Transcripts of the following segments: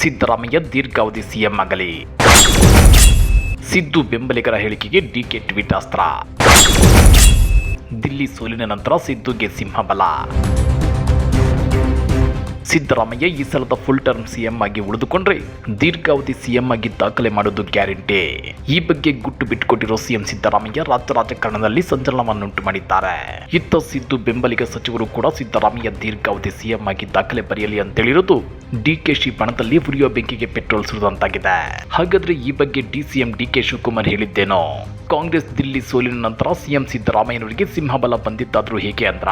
ಸಿದ್ದರಾಮಯ್ಯ ದೀರ್ಘಾವಧಿ ಸಿಎಂ ಆಗಲಿ. ಸಿದ್ದು ಬೆಂಬಲಿಗರ ಹೇಳಿಕೆಗೆ ಡಿಕೆ ಟ್ವೀಟ್ ಅಸ್ತ್ರ. ದಿಲ್ಲಿ ಸೋಲಿನ ನಂತರ ಸಿದ್ದುಗೆ ಸಿಂಹಬಲ. ಸಿದ್ದರಾಮಯ್ಯ ಈ ಸಲದ ಫುಲ್ ಟರ್ಮ್ ಸಿಎಂ ಆಗಿ ಉಳಿದುಕೊಂಡ್ರೆ ದೀರ್ಘಾವಧಿ ಸಿಎಂ ಆಗಿ ದಾಖಲೆ ಮಾಡೋದು ಗ್ಯಾರಂಟಿ. ಈ ಬಗ್ಗೆ ಗುಟ್ಟು ಬಿಟ್ಟುಕೊಟ್ಟಿರೋ ಸಿಎಂ ಸಿದ್ದರಾಮಯ್ಯ ರಾಜ್ಯ ರಾಜಕಾರಣದಲ್ಲಿ ಸಂಚಲನವನ್ನುಂಟು ಮಾಡಿದ್ದಾರೆ. ಇತ್ತ ಸಿದ್ದು ಬೆಂಬಲಿಗ ಸಚಿವರು ಕೂಡ ಸಿದ್ದರಾಮಯ್ಯ ದೀರ್ಘಾವಧಿ ಸಿಎಂ ಆಗಿ ದಾಖಲೆ ಬರೆಯಲಿ ಅಂತೇಳಿರೋದು ಡಿಕೆಶಿ ಪಣದಲ್ಲಿ ಉರಿಯೋ ಬೆಂಕಿಗೆ ಪೆಟ್ರೋಲ್ ಸುರಿದಂತಾಗಿದೆ. ಹಾಗಾದ್ರೆ ಈ ಬಗ್ಗೆ D CM D K Shivakumar ಹೇಳಿದ್ದೇನೋ? Congress Delhi ಸೋಲಿನ ನಂತರ ಸಿಎಂ ಸಿದ್ದರಾಮಯ್ಯನವರಿಗೆ ಸಿಂಹಬಲ ಬಂದಿದ್ದಾದ್ರೂ ಹೇಗೆ ಅಂದ್ರ?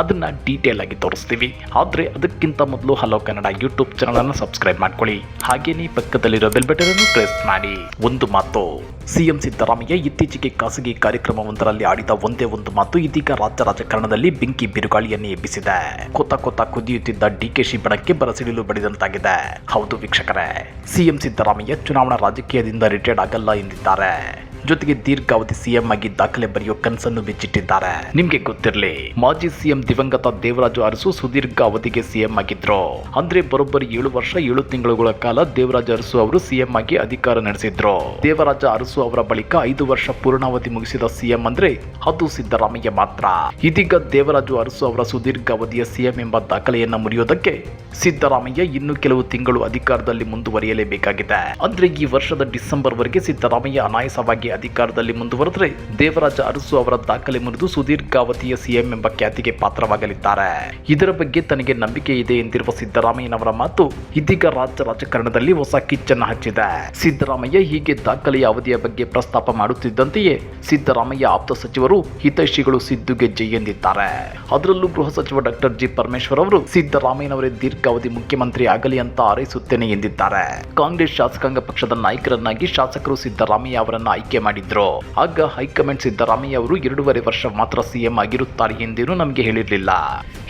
ಅದನ್ನ ಡೀಟೇಲ್ ಆಗಿ ತೋರಿಸ್ತೀವಿ. ಆದ್ರೆ ಅದಕ್ಕಿಂತ ಮೊದಲು ಹಲೋ ಕನ್ನಡ ಯೂಟ್ಯೂಬ್ ಚಾನಲ್ ಅನ್ನು ಸಬ್ಸ್ಕ್ರೈಬ್ ಮಾಡ್ಕೊಳ್ಳಿ. ಹಾಗೇನೆ ಪಕ್ಕದಲ್ಲಿರೋ ಬೆಲ್ ಬಟನ್ ಅನ್ನು ಪ್ರೆಸ್ ಮಾಡಿ. ಒಂದು ಮಾತು ಸಿಎಂ ಸಿದ್ದರಾಮಯ್ಯ ಇತ್ತೀಚೆಗೆ ಖಾಸಗಿ ಕಾರ್ಯಕ್ರಮವೊಂದರಲ್ಲಿ ಆಡಿದ ಒಂದೇ ಒಂದು ಮಾತು ಇದೀಗ ರಾಜ್ಯ ರಾಜಕಾರಣದಲ್ಲಿ ಬೆಂಕಿ ಬಿರುಗಾಳಿಯನ್ನೇ ಎಬ್ಬಿಸಿದೆ. ಕೊತ್ತ ಕೊತ್ತ ಕುದಿಯುತ್ತಿದ್ದ ಡಿಕೆಶಿ ಬಣಕ್ಕೆ ಬರಸಿಡಿಲು ಬಡಿದಂತಾಗಿದೆ ಹೌದು ವೀಕ್ಷಕರೇ ಸಿಎಂ ಸಿದ್ದರಾಮಯ್ಯ ಚುನಾವಣಾ ರಾಜಕೀಯದಿಂದ ರಿಟೈರ್ಡ್ ಆಗಲ್ಲ ಎಂದಿದ್ದಾರೆ. ಜೊತೆಗೆ ದೀರ್ಘಾವಧಿ ಸಿಎಂ ಆಗಿ ದಾಖಲೆ ಬರೆಯೋ ಕನಸನ್ನು ಬಿಚ್ಚಿಟ್ಟಿದ್ದಾರೆ ನಿಮ್ಗೆ ಗೊತ್ತಿರಲಿ, ಮಾಜಿ ಸಿಎಂ ದಿವಂಗತ ದೇವರಾಜು ಅರಸು ಸುದೀರ್ಘ ಅವಧಿಗೆ ಸಿಎಂ ಆಗಿದ್ರು. ಅಂದ್ರೆ ಬರೋಬ್ಬರಿ ಏಳು ವರ್ಷ, ಏಳು ತಿಂಗಳುಗಳ ಕಾಲ ದೇವರಾಜ ಅರಸು ಅವರು ಸಿಎಂ ಆಗಿ ಅಧಿಕಾರ ನಡೆಸಿದ್ರು. ದೇವರಾಜ ಅರಸು ಅವರ ಬಳಿಕ ಐದು ವರ್ಷ ಪೂರ್ಣಾವಧಿ ಮುಗಿಸಿದ ಸಿಎಂ ಅಂದ್ರೆ ಅದು ಸಿದ್ದರಾಮಯ್ಯ ಮಾತ್ರ. ಇದೀಗ ದೇವರಾಜು ಅರಸು ಅವರ ಸುದೀರ್ಘ ಅವಧಿಯ ಸಿಎಂ ಎಂಬ ದಾಖಲೆಯನ್ನ ಮುರಿಯೋದಕ್ಕೆ ಸಿದ್ದರಾಮಯ್ಯ ಇನ್ನು ಕೆಲವು ತಿಂಗಳು ಅಧಿಕಾರದಲ್ಲಿ ಮುಂದುವರಿಯಲೇಬೇಕಾಗಿದೆ. ಅಂದ್ರೆ ಈ ವರ್ಷದ ಡಿಸೆಂಬರ್ ವರೆಗೆ ಸಿದ್ದರಾಮಯ್ಯ ಅನಾಯಾಸವಾಗಿ ಅಧಿಕಾರದಲ್ಲಿ ಮುಂದುವರೆದರೆ ದೇವರಾಜ ಅರಸು ಅವರ ದಾಖಲೆ ಮುರಿದು ಸುದೀರ್ಘಾವಧಿಯ ಸಿಎಂ ಎಂಬ ಖ್ಯಾತಿಗೆ ಪಾತ್ರವಾಗಲಿದ್ದಾರೆ. ಇದರ ಬಗ್ಗೆ ತನಗೆ ನಂಬಿಕೆ ಇದೆ ಎಂದಿರುವ ಸಿದ್ದರಾಮಯ್ಯನವರ ಮಾತು ಇದೀಗ ರಾಜ್ಯ ರಾಜಕಾರಣದಲ್ಲಿ ಹೊಸ ಕಿಚ್ಚನ್ನು ಹಚ್ಚಿದೆ. ಸಿದ್ದರಾಮಯ್ಯ ಹೀಗೆ ದಾಖಲೆಯ ಅವಧಿಯ ಬಗ್ಗೆ ಪ್ರಸ್ತಾಪ ಮಾಡುತ್ತಿದ್ದಂತೆಯೇ ಸಿದ್ದರಾಮಯ್ಯ ಆಪ್ತ ಸಚಿವರು ಹಿತೈಷಿಗಳು ಸಿದ್ದುಗೆ ಜೈ ಎಂದಿದ್ದಾರೆ ಅದರಲ್ಲೂ ಗೃಹ ಸಚಿವ ಡಾಕ್ಟರ್ ಜಿ ಪರಮೇಶ್ವರ್ ಅವರು ಸಿದ್ದರಾಮಯ್ಯನವರೇ ದೀರ್ಘಾವಧಿ ಮುಖ್ಯಮಂತ್ರಿ ಆಗಲಿ ಅಂತ ಹಾರೈಸುತ್ತೇನೆ ಎಂದಿದ್ದಾರೆ. ಕಾಂಗ್ರೆಸ್ ಶಾಸಕಾಂಗ ಪಕ್ಷದ ನಾಯಕರನ್ನಾಗಿ ಶಾಸಕರು ಸಿದ್ದರಾಮಯ್ಯ ಅವರನ್ನ ಆಯ್ಕೆ ಮಾಡಿದ್ರು? ಆಗ ಹೈಕಮಾಂಡ್ ಸಿದ್ದರಾಮಯ್ಯ ಅವರು ಎರಡೂವರೆ ವರ್ಷ ಮಾತ್ರ ಸಿಎಂ ಆಗಿರುತ್ತಾರೆ ಎಂದೇನು ನಮಗೆ ಹೇಳಿರಲಿಲ್ಲ.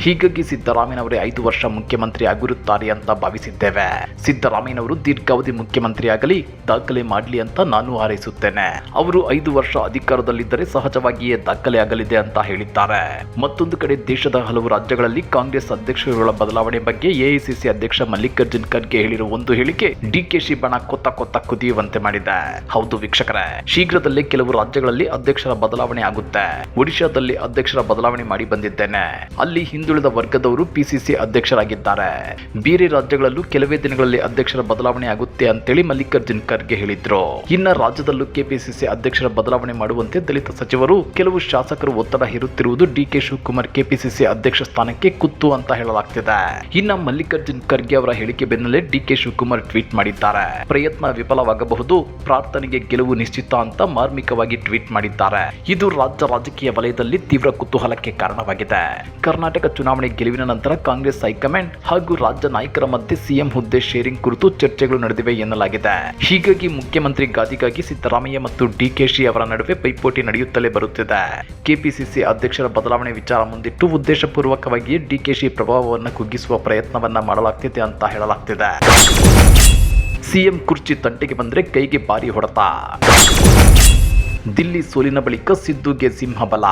ಹೀಗಾಗಿ ಸಿದ್ದರಾಮಯ್ಯನವರೇ ಐದು ವರ್ಷ ಮುಖ್ಯಮಂತ್ರಿ ಆಗಿರುತ್ತಾರೆ ಅಂತ ಭಾವಿಸಿದ್ದೇವೆ. ಸಿದ್ದರಾಮಯ್ಯನವರು ದೀರ್ಘಾವಧಿ ಮುಖ್ಯಮಂತ್ರಿ ಆಗಲಿ, ದಾಖಲೆ ಮಾಡಲಿ ಅಂತ ನಾನು ಹಾರೈಸುತ್ತೇನೆ. ಅವರು ಐದು ವರ್ಷ ಅಧಿಕಾರದಲ್ಲಿದ್ದರೆ ಸಹಜವಾಗಿಯೇ ದಾಖಲೆ ಆಗಲಿದೆ ಅಂತ ಹೇಳಿದ್ದಾರೆ. ಮತ್ತೊಂದು ಕಡೆ ದೇಶದ ಹಲವು ರಾಜ್ಯಗಳಲ್ಲಿ ಕಾಂಗ್ರೆಸ್ ಅಧ್ಯಕ್ಷರುಗಳ ಬದಲಾವಣೆ ಬಗ್ಗೆ ಎಐಸಿಸಿ ಅಧ್ಯಕ್ಷ ಮಲ್ಲಿಕಾರ್ಜುನ್ ಖರ್ಗೆ ಹೇಳಿರುವ ಒಂದು ಹೇಳಿಕೆ ಡಿಕೆಶಿ ಬಣ ಕೊತ್ತ ಕೊತ್ತ ಕುದಿಯುವಂತೆ ಮಾಡಿದೆ. ಹೌದು ವೀಕ್ಷಕರೇ ಶೀಘ್ರದಲ್ಲೇ ಕೆಲವು ರಾಜ್ಯಗಳಲ್ಲಿ ಅಧ್ಯಕ್ಷರ ಬದಲಾವಣೆ ಆಗುತ್ತೆ. ಒಡಿಶಾದಲ್ಲಿ ಅಧ್ಯಕ್ಷರ ಬದಲಾವಣೆ ಮಾಡಿ ಬಂದಿದ್ದೇನೆ. ಅಲ್ಲಿ ಹಿಂದುಳಿದ ವರ್ಗದವರು ಪಿಸಿಸಿ ಅಧ್ಯಕ್ಷರಾಗಿದ್ದಾರೆ. ಬೇರೆ ರಾಜ್ಯಗಳಲ್ಲೂ ಕೆಲವೇ ದಿನಗಳಲ್ಲಿ ಅಧ್ಯಕ್ಷರ ಬದಲಾವಣೆ ಆಗುತ್ತೆ ಅಂತೇಳಿ ಮಲ್ಲಿಕಾರ್ಜುನ್ ಖರ್ಗೆ ಹೇಳಿದ್ರು. ಇನ್ನ ರಾಜ್ಯದಲ್ಲೂ ಕೆಪಿಸಿಸಿ ಅಧ್ಯಕ್ಷರ ಬದಲಾವಣೆ ಮಾಡುವಂತೆ ದಲಿತ ಸಚಿವರು ಕೆಲವು ಶಾಸಕರು ಒತ್ತಡ ಹೇರುತ್ತಿರುವುದು ಡಿಕೆ ಶಿವಕುಮಾರ್ ಕೆಪಿಸಿಸಿ ಅಧ್ಯಕ್ಷ ಸ್ಥಾನಕ್ಕೆ ಕುತ್ತು ಅಂತ ಹೇಳಲಾಗ್ತಿದೆ. ಇನ್ನ ಮಲ್ಲಿಕಾರ್ಜುನ್ ಖರ್ಗೆ ಅವರ ಹೇಳಿಕೆ ಬೆನ್ನಲ್ಲೇ ಡಿಕೆ ಶಿವಕುಮಾರ್ ಟ್ವೀಟ್ ಮಾಡಿದ್ದಾರೆ. ಪ್ರಯತ್ನ ವಿಫಲವಾಗಬಹುದು, ಪ್ರಾರ್ಥನೆಗೆ ಗೆಲುವು ನಿಶ್ಚಿತ ಅಂತ ಮಾರ್ಮಿಕವಾಗಿ ಟ್ವೀಟ್ ಮಾಡಿದ್ದಾರೆ. ಇದು ರಾಜ್ಯ ರಾಜಕೀಯ ವಲಯದಲ್ಲಿ ತೀವ್ರ ಕುತೂಹಲಕ್ಕೆ ಕಾರಣವಾಗಿದೆ. ಕರ್ನಾಟಕ ಚುನಾವಣೆ ಗೆಲುವಿನ ನಂತರ ಕಾಂಗ್ರೆಸ್ ಹೈಕಮಾಂಡ್ ಹಾಗೂ ರಾಜ್ಯ ನಾಯಕರ ಮಧ್ಯೆ ಸಿಎಂ ಹುದ್ದೆ ಶೇರಿಂಗ್ ಕುರಿತು ಚರ್ಚೆಗಳು ನಡೆದಿವೆ ಎನ್ನಲಾಗಿದೆ. ಹೀಗಾಗಿ ಮುಖ್ಯಮಂತ್ರಿ ಗಾದಿಗಾಗಿ ಸಿದ್ದರಾಮಯ್ಯ ಮತ್ತು ಡಿಕೆಶಿ ಅವರ ನಡುವೆ ಪೈಪೋಟಿ ನಡೆಯುತ್ತಲೇ ಬರುತ್ತಿದೆ. ಕೆಪಿಸಿಸಿ ಅಧ್ಯಕ್ಷರ ಬದಲಾವಣೆ ವಿಚಾರ ಮುಂದಿಟ್ಟು ಉದ್ದೇಶಪೂರ್ವಕವಾಗಿ ಡಿಕೆಶಿ ಪ್ರಭಾವವನ್ನು ಕುಗ್ಗಿಸುವ ಪ್ರಯತ್ನವನ್ನ ಮಾಡಲಾಗ್ತಿದೆ ಅಂತ ಹೇಳಲಾಗ್ತಿದೆ. ಸಿಎಂ ಕುರ್ಚಿ ತಂಟೆಗೆ ಬಂದ್ರೆ ಕೈಗೆ ಭಾರಿ ಹೊಡೆತ. ದಿಲ್ಲಿ ಸೋಲಿನ ಬಳಿಕ ಸಿದ್ದುಗೆ ಸಿಂಹಬಲ.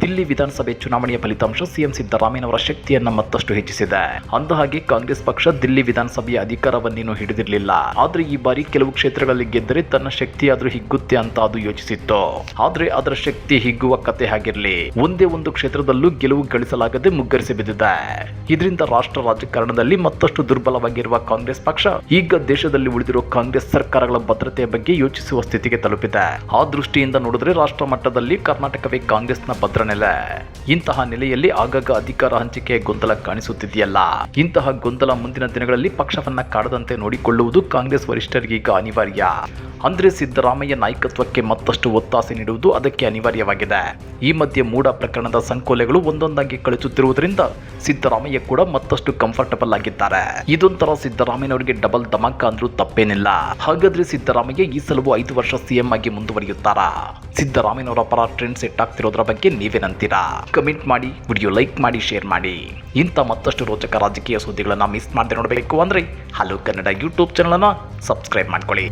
ದಿಲ್ಲಿ ವಿಧಾನಸಭೆ ಚುನಾವಣೆಯ ಫಲಿತಾಂಶ ಸಿಎಂ ಸಿದ್ದರಾಮಯ್ಯನವರ ಶಕ್ತಿಯನ್ನ ಮತ್ತಷ್ಟು ಹೆಚ್ಚಿಸಿದೆ. ಅಂದಹಾಗೆ ಕಾಂಗ್ರೆಸ್ ಪಕ್ಷ ದಿಲ್ಲಿ ವಿಧಾನಸಭೆಯ ಅಧಿಕಾರವನ್ನೇನು ಹಿಡಿದಿರಲಿಲ್ಲ. ಆದ್ರೆ ಈ ಬಾರಿ ಕೆಲವು ಕ್ಷೇತ್ರಗಳಲ್ಲಿ ಗೆದ್ದರೆ ತನ್ನ ಶಕ್ತಿಯಾದ್ರೂ ಹಿಗ್ಗುತ್ತೆ ಅಂತ ಅದು ಯೋಚಿಸಿತ್ತು. ಆದ್ರೆ ಅದರ ಶಕ್ತಿ ಹಿಗ್ಗುವ ಕತೆ ಆಗಿರಲಿ ಒಂದೇ ಒಂದು ಕ್ಷೇತ್ರದಲ್ಲೂ ಗೆಲುವು ಗಳಿಸಲಾಗದೆ ಮುಗ್ಗರಿಸಿ ಬಿದ್ದಿದೆ. ಇದರಿಂದ ರಾಷ್ಟ್ರ ರಾಜಕಾರಣದಲ್ಲಿ ಮತ್ತಷ್ಟು ದುರ್ಬಲವಾಗಿರುವ ಕಾಂಗ್ರೆಸ್ ಪಕ್ಷ, ಈಗ ದೇಶದಲ್ಲಿ ಉಳಿದಿರುವ ಕಾಂಗ್ರೆಸ್ ಸರ್ಕಾರಗಳ ಭದ್ರತೆಯ ಬಗ್ಗೆ ಯೋಚಿಸುವ ಸ್ಥಿತಿಗೆ ತಲುಪಿದೆ. ಆ ದೃಷ್ಟಿಯಿಂದ ನೋಡಿದ್ರೆ ರಾಷ್ಟ್ರ ಮಟ್ಟದಲ್ಲಿ ಕರ್ನಾಟಕವೇ ಕಾಂಗ್ರೆಸ್ನ ಭದ್ರನೆಲೆ. ಇಂತಹ ನೆಲೆಯಲ್ಲಿ ಆಗಾಗ ಅಧಿಕಾರ ಹಂಚಿಕೆ ಗೊಂದಲ ಕಾಣಿಸುತ್ತಿದೆಯಲ್ಲ. ಇಂತಹ ಗೊಂದಲ ಮುಂದಿನ ದಿನಗಳಲ್ಲಿ ಪಕ್ಷವನ್ನ ಕಾಡದಂತೆ ನೋಡಿಕೊಳ್ಳುವುದು ಕಾಂಗ್ರೆಸ್ ವರಿಷ್ಠರಿಗೀಗ ಅನಿವಾರ್ಯ. ಅಂದ್ರೆ ಸಿದ್ದರಾಮಯ್ಯ ನಾಯಕತ್ವಕ್ಕೆ ಮತ್ತಷ್ಟು ಒತ್ತಾಸೆ ನೀಡುವುದು ಅದಕ್ಕೆ ಅನಿವಾರ್ಯವಾಗಿದೆ. ಈ ಮಧ್ಯೆ ಮೂಡ ಪ್ರಕರಣದ ಸಂಕೋಲೆಗಳು ಒಂದೊಂದಾಗಿ ಕಳಿಸುತ್ತಿರುವುದರಿಂದ ಸಿದ್ದರಾಮಯ್ಯ ಕೂಡ ಮತ್ತಷ್ಟು ಕಂಫರ್ಟಬಲ್ ಆಗಿದ್ದಾರೆ. ಇದೊಂಥರ ಸಿದ್ದರಾಮಯ್ಯನವರಿಗೆ ಡಬಲ್ ಧಮಾಕ ಅಂದ್ರೂ ತಪ್ಪೇನಿಲ್ಲ. ಹಾಗಾದ್ರೆ ಸಿದ್ದರಾಮಯ್ಯ ಈ ಸಲವು ಐದು ವರ್ಷ ಸಿಎಂ ಆಗಿ ಮುಂದುವರಿಯುತ್ತಾರಾ? ಸಿದ್ದರಾಮಯ್ಯನವರ ಪರ ಟ್ರೆಂಡ್ ಸೆಟ್ ಆಗ್ತಿರೋದ್ರ ಬಗ್ಗೆ ನೀವೇನಂತೀರಾ ಕಮೆಂಟ್ ಮಾಡಿ ವಿಡಿಯೋ ಲೈಕ್ ಮಾಡಿ ಶೇರ್ ಮಾಡಿ. ಇಂಥ ಮತ್ತಷ್ಟು ರೋಚಕ ರಾಜಕೀಯ ಸುದ್ದಿಗಳನ್ನ ಮಿಸ್ ಮಾಡದೆ ನೋಡಬೇಕು ಅಂದ್ರೆ ಹಲೋ ಕನ್ನಡ ಯೂಟ್ಯೂಬ್ ಚಾನಲನ್ನು ಸಬ್ಸ್ಕ್ರೈಬ್ ಮಾಡ್ಕೊಳ್ಳಿ.